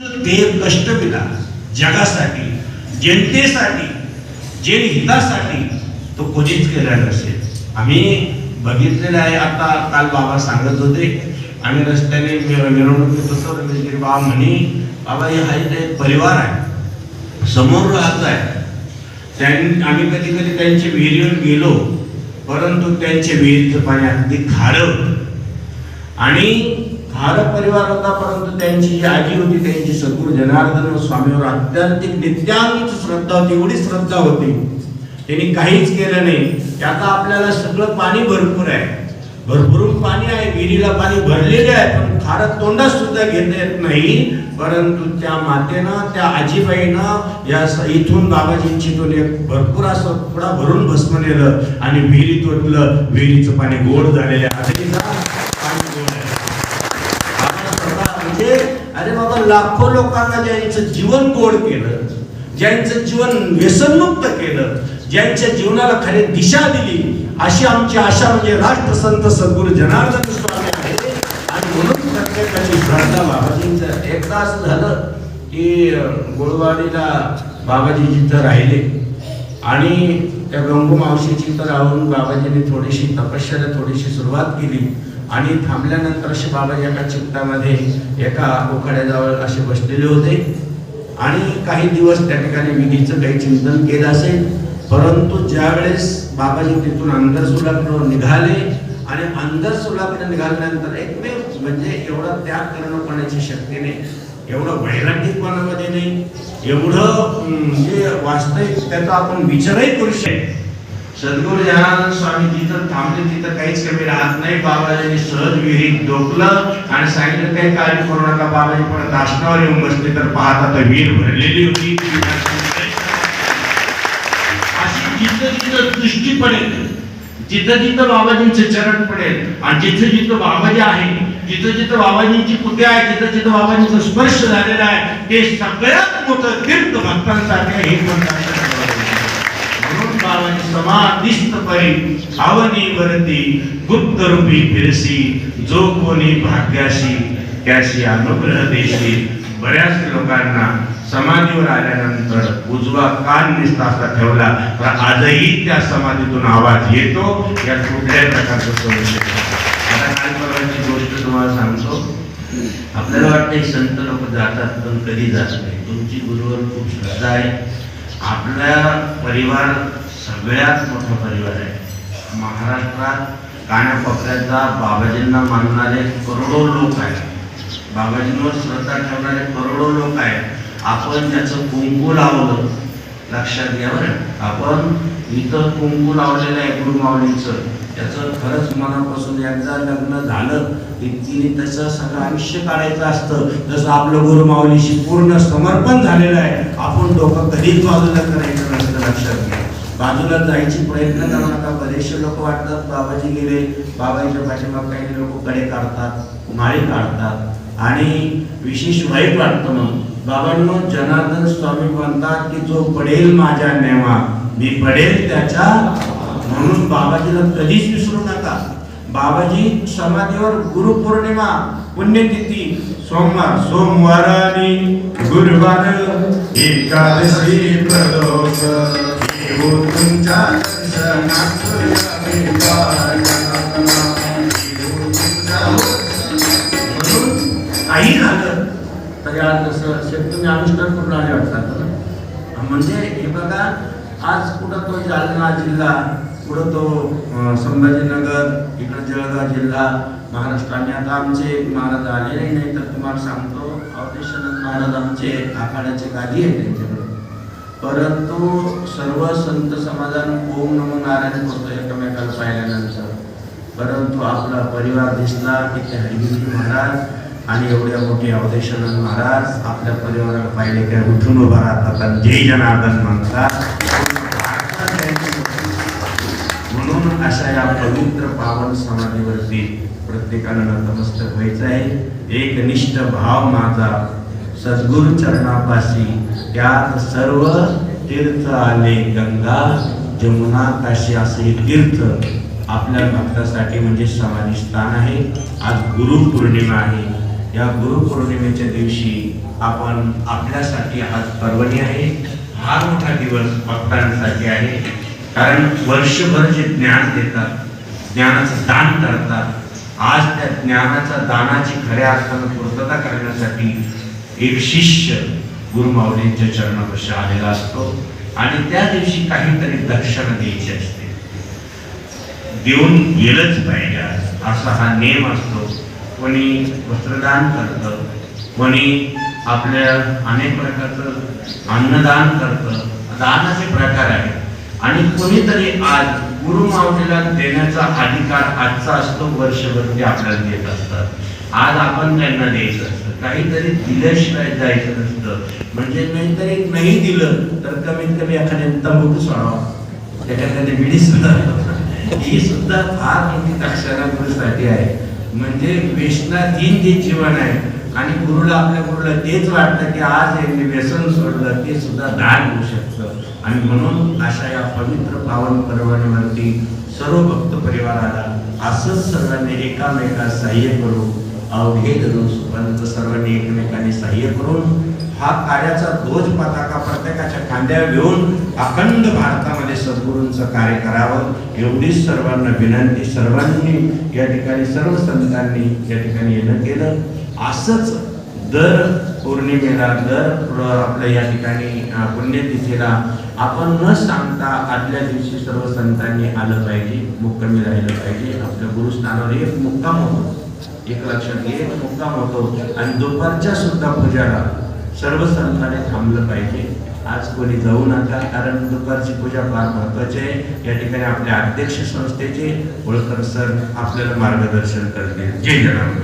ते कष्ट केला जगासाठी जनतेसाठी जन हितासाठी तो कोणीच केला नसेल. आम्ही बघितलेलं आहे आता काल बाबा सांगत होते आम्ही रस्त्याने मिरवणुकीत होतो रमेशगिरी बाबा म्हणे बाबा हे हा एक परिवार आहे. समोर राहत आहे. त्यां आम्ही कधी कधी त्यांच्या विहिरीवर गेलो परंतु त्यांच्या विहिरीचं पाणी अगदी खारं आणि भारत परिवार होता परंतु त्यांची जी आजी होती त्यांची सद्गुरु जनार्दन स्वामीवर अत्यंतिक नित्यांत श्रद्धा होती एवढी श्रद्धा होती. त्यांनी काहीच केलं नाही. त्याचा आपल्याला सगळं पाणी भरपूर आहे. भरभरून पाणी आहे विहिरीला पाणी भरलेले आहे पण खारं तोंडात सुद्धा घेता येत नाही. परंतु त्या मातेनं त्या आजीबाईनं या इथून बाबाजींची तो एक भरपूर असं थोडा भरून भस्म नेलं आणि विहिरीत ओतलं विहिरीचं पाणी गोड झालेलं आहे आजही जा, पाणी गोड आहे. आपण स्वतः म्हणजे अरे बाबा लाखो लोकांना ज्यांचं जीवन गोड केलं ज्यांचं जीवन व्यसनमुक्त केलं ज्यांच्या जीवनाला खरी दिशा दिली अशी आमची आशा म्हणजे राष्ट्रसंत सद्गुरु जनार्दन स्वामी आहे. आणि म्हणून प्रत्येकाची श्रद्धा बाबाजींचं. एकदा असं झालं की अं, गुळवाडीला बाबाजी जिथं राहिले. आणि त्या गंगू मावशीची तर राहून बाबाजींनी थोडीशी तपश्चर्या थोडीशी सुरुवात केली. आणि थांबल्यानंतर असे बाबाजी एका चित्तामध्ये एका उखाड्याजवळ असे बसलेले होते. आणि काही दिवस त्या ठिकाणी विधीचं काही चिंतन केलं असेल. परंतु ज्यावेळेस बाबाजी तिथून अंधरसुलाकडे निघाले आणि अंधरसुलाकडे निघाल्यानंतर एकमेव म्हणजे एवढा त्याग करणं कोणाची शक्ती नाही. एवढं वैराग्यपणामध्ये नाही. एवढं जे वास्तविक त्याचा आपण विचारही करू शकतो सद्गुरु जनार्दन स्वामी जिथं थांबले तिथं काहीच कमी राहत नाही. बाबाजींनी सहज विहिरीत डोकलं आणि सांगितलं काही काळजी करू नका बाबाजी परत आसनावर येऊन बसले तर पाहता तर विहीर भरलेली होती. अशी जिथं जिथं दृष्टी पडेल जिथं जिथं बाबाजींचे चरण पडेल आणि जिथं जिथं बाबाजी आहे जिथं जिथं बाबाजींची पुते आहे जिथं जिथं बाबाजींचा स्पर्श झालेला आहे ते सगळ्यात मोठं तीर्थ भक्तांसाठी हे म्हणतात समाधिस्थ परी आवनी वरती गुप्त रूपी फिरसी जो कोणी भाग्याशी त्याशी अनुग्रह देशी बऱ्याच लोकांना समाधीवर आल्यानंतर उजवा कान निस्तासा ठेवला तर आजही त्या समाधीतून आवाज येतो या कुठल्याही प्रकारचं संशय आता गोष्ट तुम्हाला सांगतो आपल्याला वाटतं संत लोक जातात पण कधी जात नाही तुमची गुरुवर खूप श्रद्धा आहे आपला परिवार सगळ्यात मोठा परिवार आहे. महाराष्ट्रात कानाकोपऱ्याचा बाबाजींना मानणारे करोडो लोक आहेत. बाबाजींवर श्रद्धा ठेवणारे करोडो लोक आहेत. आपण त्याचं कुंकू लावलं लक्षात घ्या बरं. आपण इथं कुंकू लावलेलं आहे गुरुमाऊलीचं. त्याचं खरंच मनापासून एकदा लग्न झालं की तिने सगळं आयुष्य काढायचं असतं. जसं आपलं गुरुमावलीशी पूर्ण समर्पण झालेलं आहे. आपण डोकं कधीच बाजूला करायचं नसतं लक्षात घ्या. बाजूला जायची प्रयत्न करू. नका बरेचसे लोक वाटतात बाबाजी गेले. बाबाजीच्या पाठीमाग काही लोक कडे काढतात माळी काढतात. आणि विशेष वाईट वाटतं मग. बाबांनो जनार्दन स्वामी म्हणतात की जो पडेल माझ्या नेवा मी पडेल त्याच्या म्हणून बाबाजीला कधीच विसरू नका. बाबाजी समाधीवर गुरुपौर्णिमा पुण्यतिथी सोमवार सोमवार आणि गुरुवार एकादशी प्रदोष. येऊ तुमच्या काही झालं तरी आज जसं शेत तुम्ही अनुष्ठान करून आले वाटतात म्हणजे हे बघा आज कुठं तो जालना जिल्हा पुढं तो संभाजीनगर इकडं जळगाव जिल्हा महाराष्ट्राने आता आमचे महाराज आलेले नाही तर तुम्हाला सांगतो अवधेशनंद महाराज आमचे आखाड्याचे गादी आहे त्यांच्या परंतु सर्व संत समाजानं ओम नमो नारायण करतो एकमेकाला पाहिल्यानंतर. परंतु आपला परिवार दिसला की ते हरिगिरी महाराज आणि एवढ्या मोठे अवधेशानंद महाराज आपल्या परिवाराला पाहिले काय उठून उभा राहतात जय जनार्दन म्हणतात. म्हणून अशा या पवित्र पावन समाधीवरती प्रत्येकानं नतमस्तक व्हायचं आहे. एक निष्ठ भाव माझा. सद्गुरु चरणापाशी त्यात सर्व तीर्थ आले गंगा जमुना काशी असे तीर्थ आपल्या भक्तासाठी म्हणजे समाधी स्थान आहे. आज गुरु पौर्णिमा आहे. या गुरुपौर्णिमेच्या दिवशी आपण आपल्यासाठी आज पर्वणी आहे. फार मोठा दिवस भक्तांसाठी आहे. कारण वर्षभर जे ज्ञान देतात ज्ञानाचं दान करतात आज त्या ज्ञानाच्या दानाची खऱ्या अर्थानं पूर्तता करण्यासाठी एक शिष्य गुरु माऊलींच्या चरणापाशी आलेला असतो. आणि त्या दिवशी काहीतरी दक्षिणा द्यायची असते. देऊन गेलंच पाहिजे असा हा नेम असतो. कोणी वस्त्रदान करतं कोणी आपल्या अनेक प्रकारचं अन्नदान करतं. दानाचे प्रकार आहेत. आणि कोणीतरी आज गुरु माऊलीला देण्याचा अधिकार आजचा असतो वर्षभर ते आपल्याला देत असतात. आज आपण त्यांना द्यायचं असतं. काहीतरी दिल्याशिवाय जायचं नसतं. म्हणजे नाहीतरी नाही दिलं तर कमीत कमी एखाद्या तंबाखू सोडावा. एखाद्याने विडी सुद्धा ही सुद्धा फार मोठी दक्षिणा गुरुसाठी आहे. म्हणजे वेशनाधीन जे जीवन आहे आणि गुरुला आपल्या गुरुला तेच वाटतं की आज यांनी व्यसन सोडलं ते सुद्धा दान होऊ शकतं. आणि म्हणून अशा या पवित्र पावन पर्वणीवरती सर्व भक्त परिवाराला असंच सर्वांनी एकामेका सहाय्य करू अवघे धरून सुपंत सर्वांनी एकमेकांनी सहाय्य करून हा कार्याचा ध्वज पताका प्रत्येकाच्या खांद्यावर घेऊन अखंड भारतामध्ये सद्गुरूंचं कार्य करावं एवढीच सर्वांना विनंती सर्वांनी या ठिकाणी सर्व संतांनी या ठिकाणी येणं केलं. असंच दर पौर्णिमेला दर आपल्या या ठिकाणी पुण्यतिथीला आपण न सांगता आदल्या दिवशी सर्व संतांनी आलं पाहिजे मुक्कामी राहिलं पाहिजे. आपल्या गुरुस्थानावर एक मुक्काम होतो. एक लक्षात घे मुक्काम होतो. आणि दुपारच्या सुद्धा पूजाला सर्व संतांनी थांबलं पाहिजे. आज कोणी जाऊ नका कारण दुपारची पूजा फार महत्वाची आहे. या ठिकाणी आपल्या अध्यक्ष संस्थेचे होळकर सर आपल्याला मार्गदर्शन करतील. जय जरांग